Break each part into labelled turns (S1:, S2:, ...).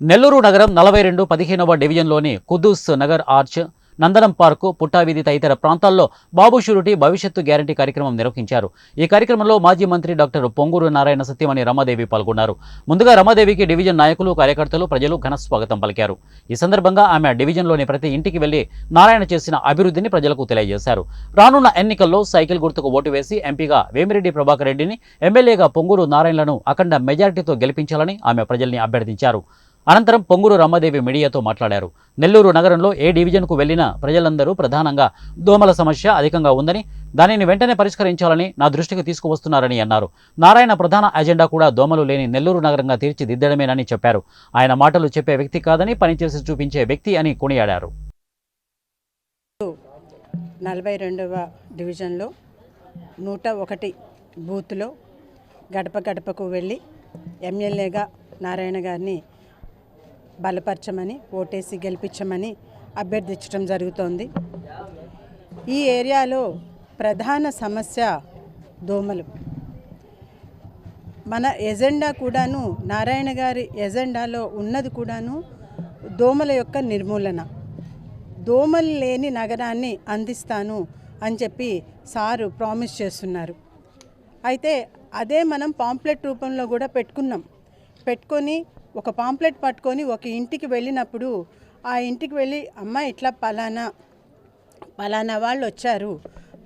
S1: నెల్లూరు నగరం నలభై రెండు పదిహేనవ డివిజన్లోని కుదూస్ నగర్ ఆర్చ్ నందనం పార్కు పుట్టావీధి తదితర ప్రాంతాల్లో బాబు షూరిటీ భవిష్యత్తు గ్యారంటీ కార్యక్రమం నిర్వహించారు. ఈ కార్యక్రమంలో మాజీ మంత్రి డాక్టర్ పొంగూరు నారాయణ సత్యమణి రమాదేవి పాల్గొన్నారు. ముందుగా రమాదేవికి డివిజన్ నాయకులు కార్యకర్తలు ప్రజలు ఘన స్వాగతం పలికారు. ఈ సందర్భంగా ఆమె డివిజన్లోని ప్రతి ఇంటికి వెళ్ళి నారాయణ చేసిన అభివృద్ధిని ప్రజలకు తెలియజేశారు. రానున్న ఎన్నికల్లో సైకిల్ గుర్తుకు ఓటు వేసి ఎంపీగా వేమిరెడ్డి ప్రభాకర్ రెడ్డిని ఎమ్మెల్యేగా పొంగూరు నారాయణలను అఖండ మెజారిటీతో గెలిపించాలని ఆమె ప్రజల్ని అభ్యర్థించారు. అనంతరం పొంగూరు రమ్మదేవి మీడియాతో మాట్లాడారు. నెల్లూరు నగరంలో ఏ డివిజన్కు వెళ్ళినా ప్రజలందరూ ప్రధానంగా దోమల సమస్య అధికంగా ఉందని దానిని వెంటనే పరిష్కరించాలని నా దృష్టికి తీసుకువస్తున్నారని అన్నారు. నారాయణ ప్రధాన అజెండా కూడా దోమలు లేని నెల్లూరు నగరంగా తీర్చిదిద్దడమేనని చెప్పారు. ఆయన మాటలు చెప్పే వ్యక్తి కాదని పనిచేసి చూపించే వ్యక్తి అని కొనియాడారు.
S2: నలభై రెండవ డివిజన్లో నూట ఒకటి బూత్లో గడప గడపకు వెళ్ళి ఎమ్మెల్యేగా నారాయణ గారిని బలపరచమని ఓటేసి గెలిపించమని అభ్యర్థించడం జరుగుతోంది. ఈ ఏరియాలో ప్రధాన సమస్య దోమలు. మన ఎజెండా కూడాను నారాయణ గారి ఎజెండాలో ఉన్నది కూడాను దోమల యొక్క నిర్మూలన. దోమలు లేని నగరాన్ని అందిస్తాను అని చెప్పి సారు ప్రామిస్ చేస్తున్నారు. అయితే అదే మనం పాంప్లెట్ రూపంలో కూడా పెట్టుకున్నాం. పెట్టుకొని ఒక పాంప్లెట్ పట్టుకొని ఒక ఇంటికి వెళ్ళినప్పుడు ఆ ఇంటికి వెళ్ళి అమ్మ ఇట్లా పలానా పలానా వాళ్ళు వచ్చారు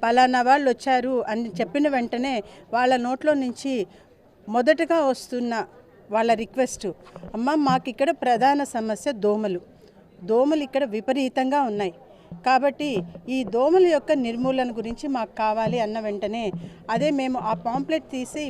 S2: పలానా వాళ్ళు వచ్చారు అని చెప్పిన వెంటనే వాళ్ళ నోట్లో నుంచి మొదటగా వస్తున్న వాళ్ళ రిక్వెస్ట్ అమ్మ మాకు ఇక్కడ ప్రధాన సమస్య దోమలు. దోమలు ఇక్కడ విపరీతంగా ఉన్నాయి. కాబట్టి ఈ దోమల యొక్క నిర్మూలన గురించి మాకు కావాలి అన్న వెంటనే అదే మేము ఆ పాంప్లెట్ తీసి